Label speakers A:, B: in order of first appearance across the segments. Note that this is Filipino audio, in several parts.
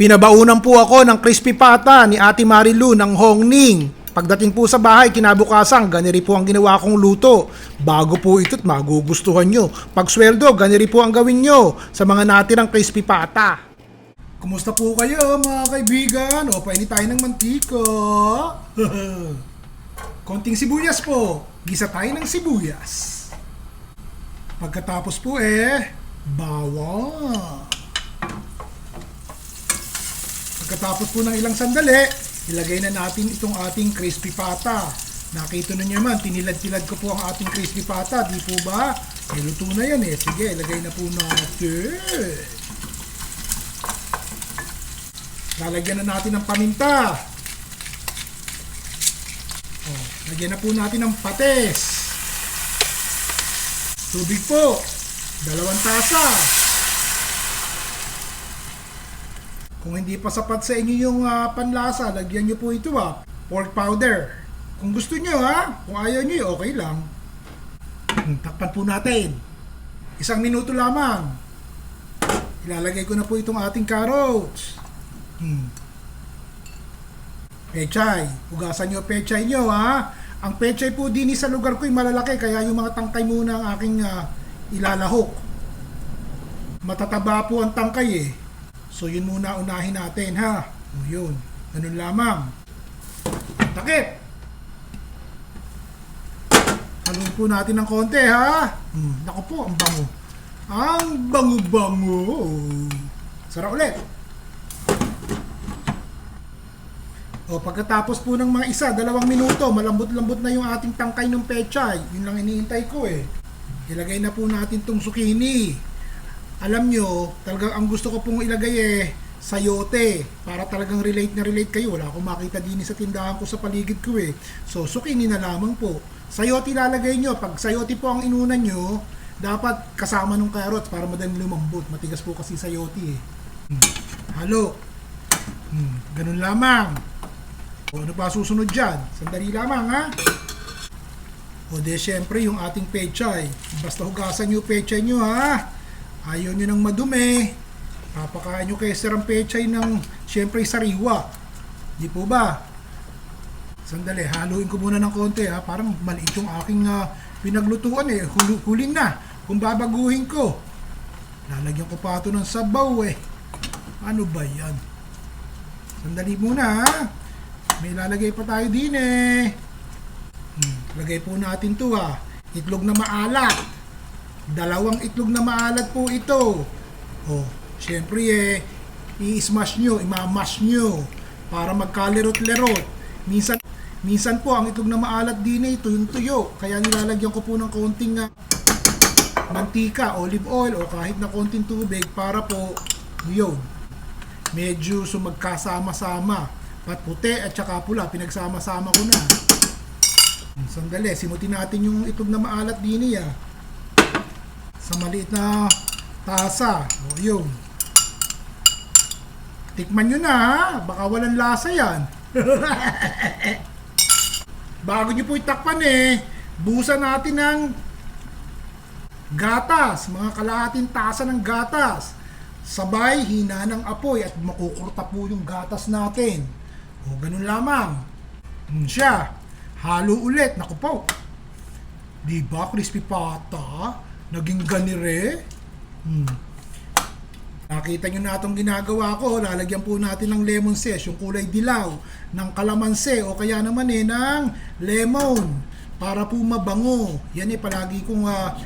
A: Pinabaunan po ako ng crispy pata ni Ate Marilu ng Hong Ning. Pagdating po sa bahay, kinabukasan, ganiri po ang ginawa kong luto. Bago po ito't magugustuhan nyo. Pag sweldo, ganiri po ang gawin nyo sa mga natirang crispy pata. Kumusta po kayo mga kaibigan? O, paini tayo ng mantika. Konting sibuyas po. Gisa tayo ng sibuyas. Pagkatapos po eh, bawang. Pagkatapos po ng ilang sandali, ilagay na natin itong ating crispy pata. Nakita na niyo man, tinilad-tilad ko po ang ating crispy pata, di po ba? May luto na yan eh. Sige, ilagay na po natin. Lalagyan na natin ng paminta. Oh, lagyan na po natin ng pates. Tubig po. Dalawang tasa. Kung hindi pa sapat sa inyo yung ah, panlasa, lagyan nyo po ito ah, pork powder. Kung gusto nyo ha, kung ayaw nyo, okay lang. Hmm, Takpan po natin. Isang minuto lamang. Ilalagay ko na po itong ating carrots. Hmm. Pechay. Hugasan nyo pechay nyo ha. Ang pechay po din sa lugar ko ay malalaki kaya yung mga tangkay muna ang aking ah, ilalahok. Matataba po ang tangkay eh. So yun muna unahin natin ha. O yun. Ganun lamang. Takip. Haluin po natin ng konti ha. Hmm, naku po, ang bango. Ang bango-bango. Sarap ulit. O pagkatapos po ng mga isa, dalawang minuto, malambot-lambot na yung ating tangkay ng pechay. Yun lang iniintay ko eh. Ilagay na po natin tong zucchini. Alam nyo, talagang ang gusto ko pong ilagay eh, sayote. Para talagang relate na relate kayo. Wala akong makita din sa tindahan ko sa paligid ko eh. So, zucchini na lamang po. Sayote lalagay nyo. Pag sayote po ang inunan nyo, dapat kasama ng carrots para madaling lumambot. Matigas po kasi sayote eh. Hmm. Halo. Hmm. Ganun lamang. O ano pa susunod dyan? Sandali lamang ha. O de syempre yung ating pechay. Basta hugasan yung pechay nyo ha. Ayaw nyo ng madumi. Papakain nyo kay sir ang ng syempre sariwa. Di po ba? Sandali, haluin ko muna ng konti ha. Parang maliit yung aking ah, pinaglutuan eh. Huli, huli na. Kung babaguhin ko. Lalagyan ko pa ito ng sabaw eh. Ano ba yan? Sandali muna ha. May lalagay pa tayo din eh. Hmm, lagay po natin to ha. Itlog na maalat. Dalawang itlog na maalat po ito. Oh, syempre eh, i-smash nyo, imamash nyo para magkalerot-lerot. Minsan, minsan po ang itlog na maalat din eh, tuyong tuyo. Kaya nilalagyan ko po ng konting ah, mantika, olive oil o kahit na konting tubig para po yun. Medyo sumagkasama-sama. Pat puti at saka pula, pinagsama-sama ko na. Sandali, simutin natin yung itlog na maalat din niya. Sa maliit na tasa. O yun. Tikman nyo na ha. Baka walang lasa yan. Bago nyo po itakpan eh, busan natin ng gatas. Mga kalahating tasa ng gatas. Sabay, hina ng apoy at makukurta po yung gatas natin. O ganun lamang. Yun siya. Halo ulit. Naku po. Di ba crispy pata? Naging ganire? Hmm. Nakita nyo na itong ginagawa ko, lalagyan po natin ng lemon zest, yung kulay dilaw, ng kalamansi o kaya naman eh ng lemon para po mabango. Yan eh palagi kong ah,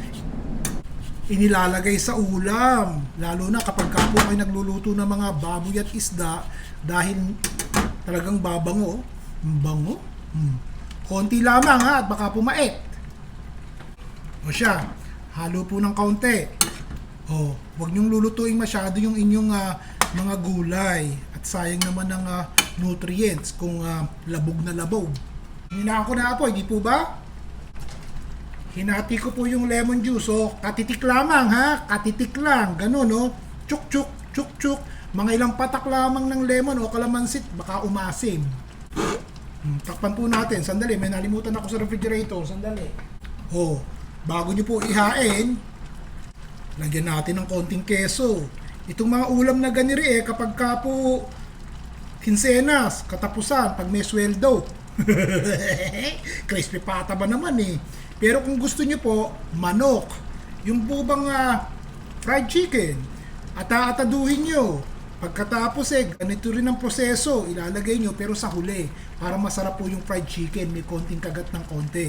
A: inilalagay sa ulam. Lalo na kapag ka po kayo nagluluto ng mga baboy at isda dahil talagang babango. Ang Bango. Hmm. Konti lamang ha at baka pumait. O siya, halo po ng kaunti. O, huwag niyong lulutuin masyado yung inyong ah, mga gulay. At sayang naman ng ah, nutrients kung ah, labog na labog. Hinaan ko na apoy, di po ba? Hinati ko po yung lemon juice. So, katitik lamang ha. Katitik lang. Ganun, no? Chuk, chuk, chuk, chuk. Mga ilang patak lamang ng lemon o kalamansit. Baka umasim. Hmm, takpan po natin. Sandali, may nalimutan ako sa refrigerator. Sandali. Oh, bago nyo po ihain, lagyan natin ng konting keso. Itong mga ulam na ganiri eh, kapag ka po kinsenas, katapusan, pag may sweldo. Crispy pata ba naman eh. Pero kung gusto nyo po, manok. Yung po bang ah, fried chicken, ata-ataduhin nyo. Pagkatapos eh, ganito rin ang proseso, ilalagay nyo pero sa huli. Para masarap po yung fried chicken, may konting kagat ng konti.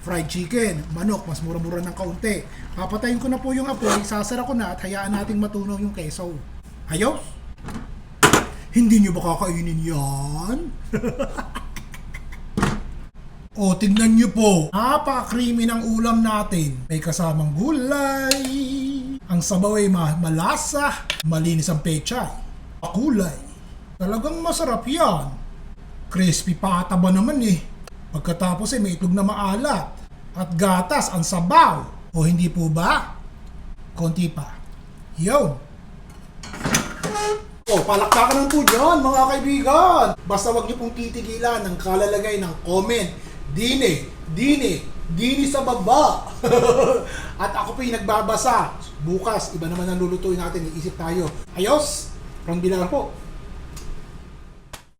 A: Fried chicken, manok, mas mura-mura ng kaunti. Papatayin ko na po yung apoy, sasara ko na at hayaan nating matunaw yung keso. Ayos? Hindi nyo ba kakainin yan? O, tignan nyo po. Napaka-creamy ng ulam natin. May kasamang gulay. Ang sabaw ay ma- malasa. Malinis ang pechay. Pakulay. Talagang masarap yan. Crispy pata ba naman eh. Pagkatapos ay may itlog na maalat. At gatas ang sabaw. O hindi po ba? Konti pa. Yun. Oh, palakpakan ng po dyan, mga kaibigan. Basta wag niyo pong titigilan ng kalalagay ng comment. Dine, dine, dine sa baba. At ako po yung nagbabasa. Bukas, iba naman ang lulutuin natin. Iisip tayo. Ayos? From Bilar po.